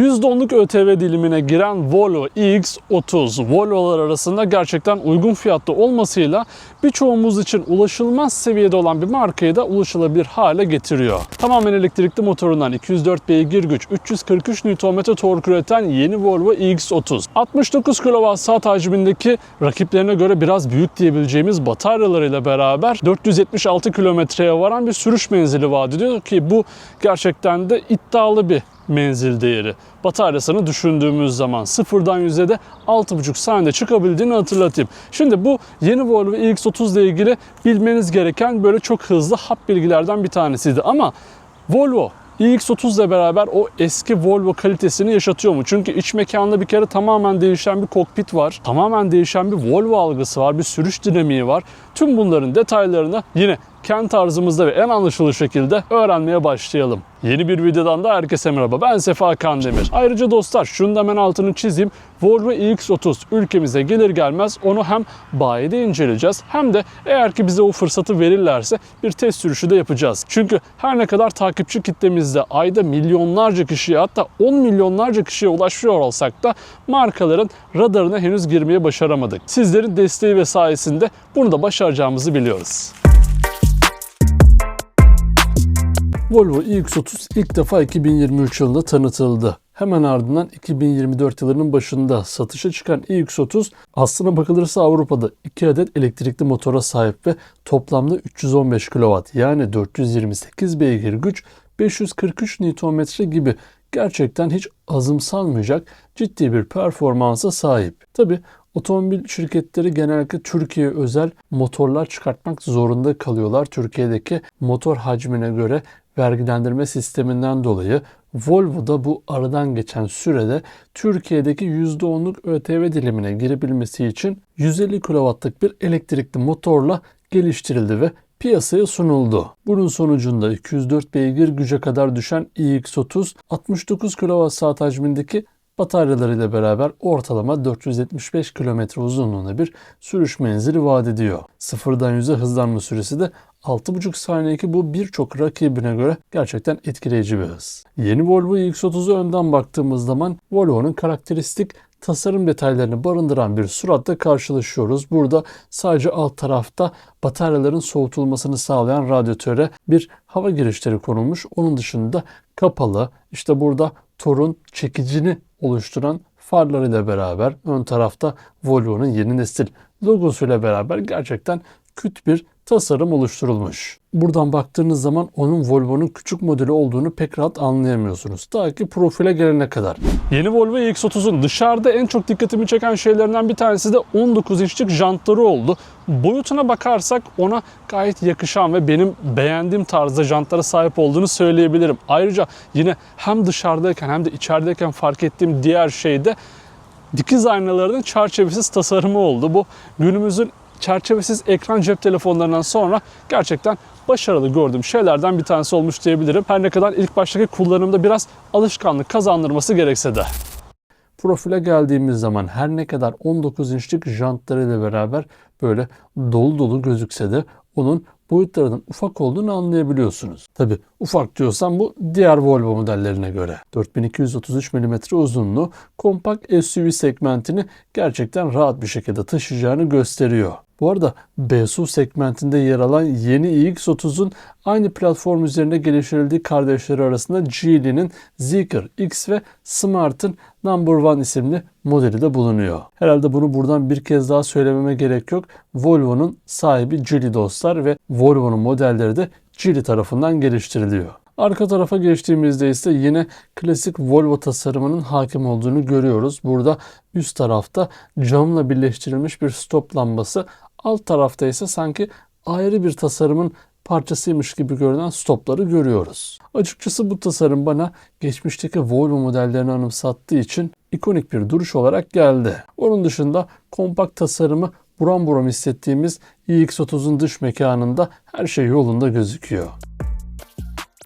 %10'luk ÖTV dilimine giren Volvo EX30, Volvo'lar arasında gerçekten uygun fiyatlı olmasıyla birçoğumuz için ulaşılmaz seviyede olan bir markayı da ulaşılabilir hale getiriyor. Tamamen elektrikli motorundan 204 beygir güç, 343 Nm tork üreten yeni Volvo EX30. 69 kWh hacmindeki rakiplerine göre biraz büyük diyebileceğimiz bataryalarıyla beraber 476 kilometreye varan bir sürüş menzili vaat ediyor ki bu gerçekten de iddialı bir menzil değeri. Bataryasını düşündüğümüz zaman sıfırdan de 6,5 saniyede çıkabildiğini hatırlatayım. Şimdi bu yeni Volvo EX30 ile ilgili bilmeniz gereken böyle çok hızlı hap bilgilerden bir tanesiydi. Ama Volvo iX30 ile beraber o eski Volvo kalitesini yaşatıyor mu? Çünkü iç mekanda bir kere tamamen değişen bir kokpit var. Tamamen değişen bir Volvo algısı var. Bir sürüş dinamiği var. Tüm bunların detaylarını yine kent tarzımızda ve en anlaşılır şekilde öğrenmeye başlayalım. Yeni bir videodan da herkese merhaba. Ben Sefa Kandemir. Ayrıca dostlar şunu da hemen altını çizeyim. Volvo EX30 ülkemize gelir gelmez onu hem bayide inceleyeceğiz hem de eğer ki bize o fırsatı verirlerse bir test sürüşü de yapacağız. Çünkü her ne kadar takipçi kitlemizde ayda milyonlarca kişiye hatta 10 milyonlarca kişiye ulaşıyor olsak da markaların radarına henüz girmeye başaramadık. Sizlerin desteği ve sayesinde bunu da başaracağımızı biliyoruz. Volvo EX30 ilk defa 2023 yılında tanıtıldı. Hemen ardından 2024 yılının başında satışa çıkan EX30 aslına bakılırsa Avrupa'da 2 adet elektrikli motora sahip ve toplamda 315 kW yani 428 beygir güç 543 Nm gibi gerçekten hiç azımsanmayacak ciddi bir performansa sahip. Tabi Otomobil şirketleri genellikle Türkiye özel motorlar çıkartmak zorunda kalıyorlar. Türkiye'deki motor hacmine göre vergilendirme sisteminden dolayı Volvo da bu aradan geçen sürede Türkiye'deki %10'luk ÖTV dilimine girebilmesi için 150 kW'lık bir elektrikli motorla geliştirildi ve piyasaya sunuldu. Bunun sonucunda 204 beygir güce kadar düşen iX30 69 kWh hacmindeki bataryalarıyla beraber ortalama 475 km uzunluğunda bir sürüş menzili vaat ediyor. Sıfırdan yüze hızlanma süresi de 6,5 saniyeki bu birçok rakibine göre gerçekten etkileyici bir hız. Yeni Volvo X30'u önden baktığımız zaman Volvo'nun karakteristik tasarım detaylarını barındıran bir suratla karşılaşıyoruz. Burada sadece alt tarafta bataryaların soğutulmasını sağlayan radyatöre bir hava girişleri konulmuş. Onun dışında kapalı işte burada torun çekicini oluşturan farlarıyla beraber ön tarafta Volvo'nun yeni nesil logosuyla beraber gerçekten küt bir tasarım oluşturulmuş. Buradan baktığınız zaman onun Volvo'nun küçük modeli olduğunu pek rahat anlayamıyorsunuz. Ta ki profile gelene kadar. Yeni Volvo X30'un dışarıda en çok dikkatimi çeken şeylerinden bir tanesi de 19 inçlik jantları oldu. Boyutuna bakarsak ona gayet yakışan ve benim beğendiğim tarzda jantlara sahip olduğunu söyleyebilirim. Ayrıca yine hem dışarıdayken hem de içerideyken fark ettiğim diğer şey de dikiz aynalarının çerçevesiz tasarımı oldu. Bu günümüzün çerçevesiz ekran cep telefonlarından sonra gerçekten başarılı gördüğüm şeylerden bir tanesi olmuş diyebilirim. Her ne kadar ilk baştaki kullanımda biraz alışkanlık kazandırması gerekse de. Profile geldiğimiz zaman her ne kadar 19 inçlik jantlarıyla beraber böyle dolu dolu gözükse de onun boyutlarının ufak olduğunu anlayabiliyorsunuz. Tabi ufak diyorsam bu diğer Volvo modellerine göre. 4233 mm uzunluğu kompakt SUV segmentini gerçekten rahat bir şekilde taşıyacağını gösteriyor. Bu arada BSUV segmentinde yer alan yeni iX30'un aynı platform üzerinde geliştirildiği kardeşleri arasında Geely'nin Zeekr X ve Smart'ın Number One isimli modeli de bulunuyor. Herhalde bunu buradan bir kez daha söylememe gerek yok. Volvo'nun sahibi Geely dostlar ve Volvo'nun modelleri de Geely tarafından geliştiriliyor. Arka tarafa geçtiğimizde ise yine klasik Volvo tasarımının hakim olduğunu görüyoruz. Burada üst tarafta camla birleştirilmiş bir stop lambası, alt tarafta ise sanki ayrı bir tasarımın parçasıymış gibi görünen stopları görüyoruz. Açıkçası bu tasarım bana geçmişteki Volvo modellerini anımsattığı için ikonik bir duruş olarak geldi. Onun dışında kompakt tasarımı buram buram hissettiğimiz iX30'un dış mekanında her şey yolunda gözüküyor.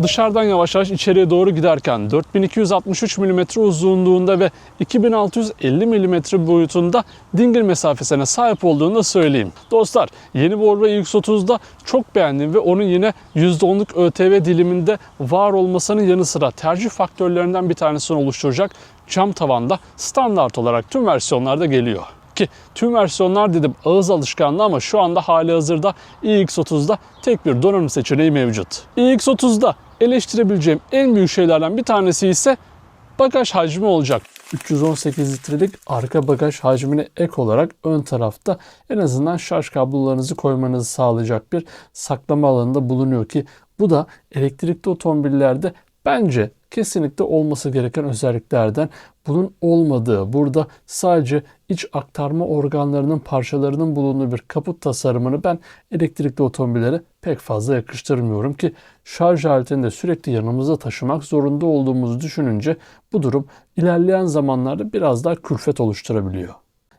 Dışarıdan yavaş yavaş içeriye doğru giderken 4263 mm uzunluğunda ve 2650 mm boyutunda dingil mesafesine sahip olduğunu da söyleyeyim. Dostlar yeni Volvo X30'da çok beğendim ve onun yine %10'luk ÖTV diliminde var olmasının yanı sıra tercih faktörlerinden bir tanesini oluşturacak cam tavanda standart olarak tüm versiyonlarda geliyor. Ki tüm versiyonlar dedim ağız alışkanlığı ama şu anda hali hazırda iX30'da tek bir donanım seçeneği mevcut. iX30'da eleştirebileceğim en büyük şeylerden bir tanesi ise bagaj hacmi olacak. 318 litrelik arka bagaj hacmine ek olarak ön tarafta en azından şarj kablolarınızı koymanızı sağlayacak bir saklama alanında bulunuyor ki bu da elektrikli otomobillerde bence kesinlikle olması gereken özelliklerden bunun olmadığı, burada sadece iç aktarma organlarının parçalarının bulunduğu bir kaput tasarımını ben elektrikli otomobillere pek fazla yakıştırmıyorum ki şarj aletini de sürekli yanımıza taşımak zorunda olduğumuzu düşününce bu durum ilerleyen zamanlarda biraz daha külfet oluşturabiliyor.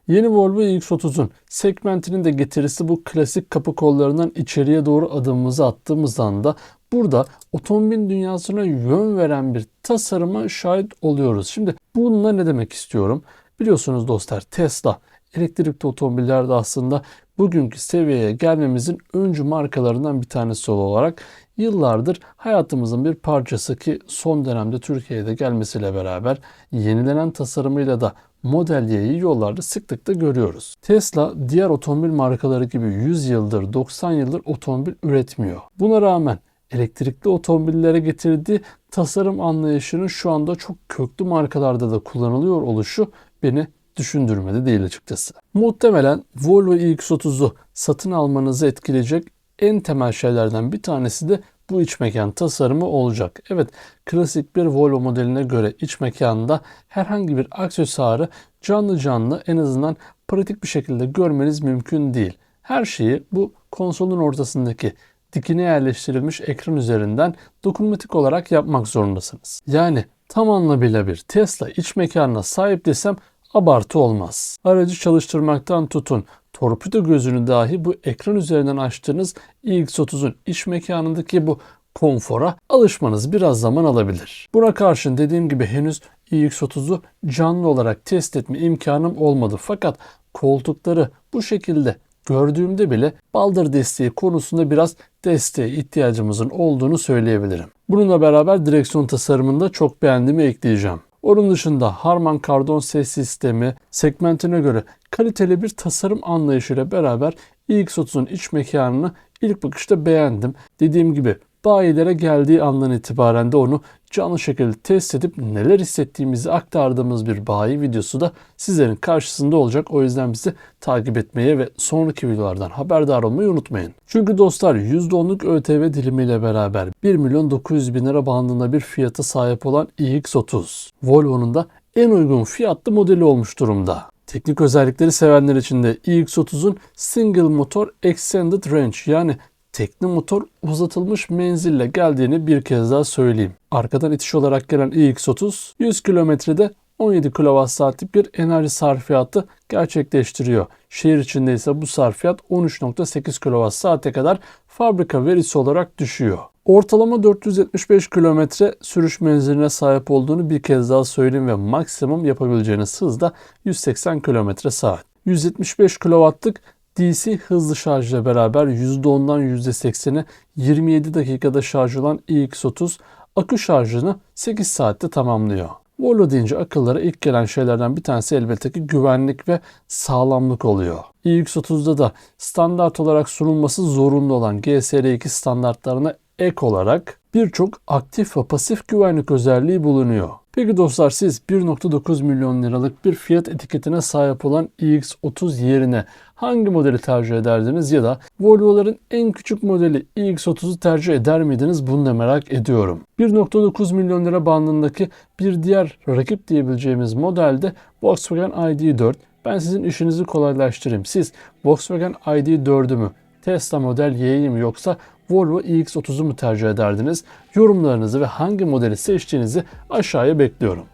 Yeni Volvo X30'un segmentinin de getirisi bu klasik kapı kollarından içeriye doğru adımımızı attığımız anda burada otomobil dünyasına yön veren bir tasarıma şahit oluyoruz. Şimdi bununla ne demek istiyorum? Biliyorsunuz dostlar Tesla elektrikli otomobillerde aslında bugünkü seviyeye gelmemizin öncü markalarından bir tanesi olarak yıllardır hayatımızın bir parçası ki son dönemde Türkiye'de gelmesiyle beraber yenilenen tasarımıyla da Model Y'yi yollarda sıklıkla görüyoruz. Tesla diğer otomobil markaları gibi 100 yıldır 90 yıldır otomobil üretmiyor. Buna rağmen elektrikli otomobillere getirdiği tasarım anlayışının şu anda çok köklü markalarda da kullanılıyor oluşu beni düşündürmedi değil açıkçası. Muhtemelen Volvo X30'u satın almanızı etkileyecek en temel şeylerden bir tanesi de bu iç mekan tasarımı olacak. Evet klasik bir Volvo modeline göre iç mekanda herhangi bir aksesuarı canlı canlı en azından pratik bir şekilde görmeniz mümkün değil. Her şeyi bu konsolun ortasındaki dikine yerleştirilmiş ekran üzerinden dokunmatik olarak yapmak zorundasınız. Yani tam anlamıyla bir Tesla iç mekanına sahip desem abartı olmaz. Aracı çalıştırmaktan tutun torpido gözünü dahi bu ekran üzerinden açtığınız iX30'un iç mekanındaki bu konfora alışmanız biraz zaman alabilir. Buna karşın dediğim gibi henüz iX30'u canlı olarak test etme imkanım olmadı. Fakat koltukları bu şekilde gördüğümde bile baldır desteği konusunda biraz desteğe ihtiyacımızın olduğunu söyleyebilirim. Bununla beraber direksiyon tasarımında çok beğendiğimi ekleyeceğim. Onun dışında Harman Kardon ses sistemi segmentine göre kaliteli bir tasarım anlayışıyla beraber iX30'un iç mekanını ilk bakışta beğendim. Dediğim gibi bayilere geldiği andan itibaren de onu canlı şekilde test edip neler hissettiğimizi aktardığımız bir bayi videosu da sizlerin karşısında olacak. O yüzden bizi takip etmeye ve sonraki videolardan haberdar olmayı unutmayın. Çünkü dostlar %10'luk ÖTV dilimiyle beraber 1 milyon 900 bin lira bandında bir fiyata sahip olan iX30. Volvo'nun da en uygun fiyatlı modeli olmuş durumda. Teknik özellikleri sevenler için de iX30'un Single Motor Extended Range yani tekne motor uzatılmış menzille geldiğini bir kez daha söyleyeyim. Arkadan itiş olarak gelen iX30 100 kilometrede 17 kWh'lik bir enerji sarfiyatı gerçekleştiriyor. Şehir içinde ise bu sarfiyat 13.8 kWh'e kadar fabrika verisi olarak düşüyor. Ortalama 475 km sürüş menziline sahip olduğunu bir kez daha söyleyeyim ve maksimum yapabileceğiniz hız da 180 km saat. 175 kW'lık DC hızlı şarjla beraber %10'dan %80'e 27 dakikada şarj olan iX30 akü şarjını 8 saatte tamamlıyor. Volvo deyince akıllara ilk gelen şeylerden bir tanesi elbette ki güvenlik ve sağlamlık oluyor. iX30'da da standart olarak sunulması zorunlu olan GSR2 standartlarına ek olarak birçok aktif ve pasif güvenlik özelliği bulunuyor. Peki dostlar siz 1.9 milyon liralık bir fiyat etiketine sahip olan iX30 yerine hangi modeli tercih ederdiniz ya da Volvo'ların en küçük modeli iX30'u tercih eder miydiniz bunu da merak ediyorum. 1.9 milyon lira bandındaki bir diğer rakip diyebileceğimiz modelde Volkswagen ID4. Ben sizin işinizi kolaylaştırayım. Siz Volkswagen ID4'ü mü Tesla Model Y'yi mi yoksa Volvo iX30'u mu tercih ederdiniz? Yorumlarınızı ve hangi modeli seçtiğinizi aşağıya bekliyorum.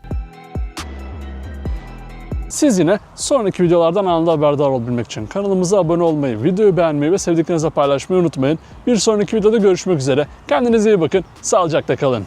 Siz yine sonraki videolardan anında haberdar olabilmek için kanalımıza abone olmayı, videoyu beğenmeyi ve sevdiklerinizle paylaşmayı unutmayın. Bir sonraki videoda görüşmek üzere. Kendinize iyi bakın. Sağlıcakla kalın.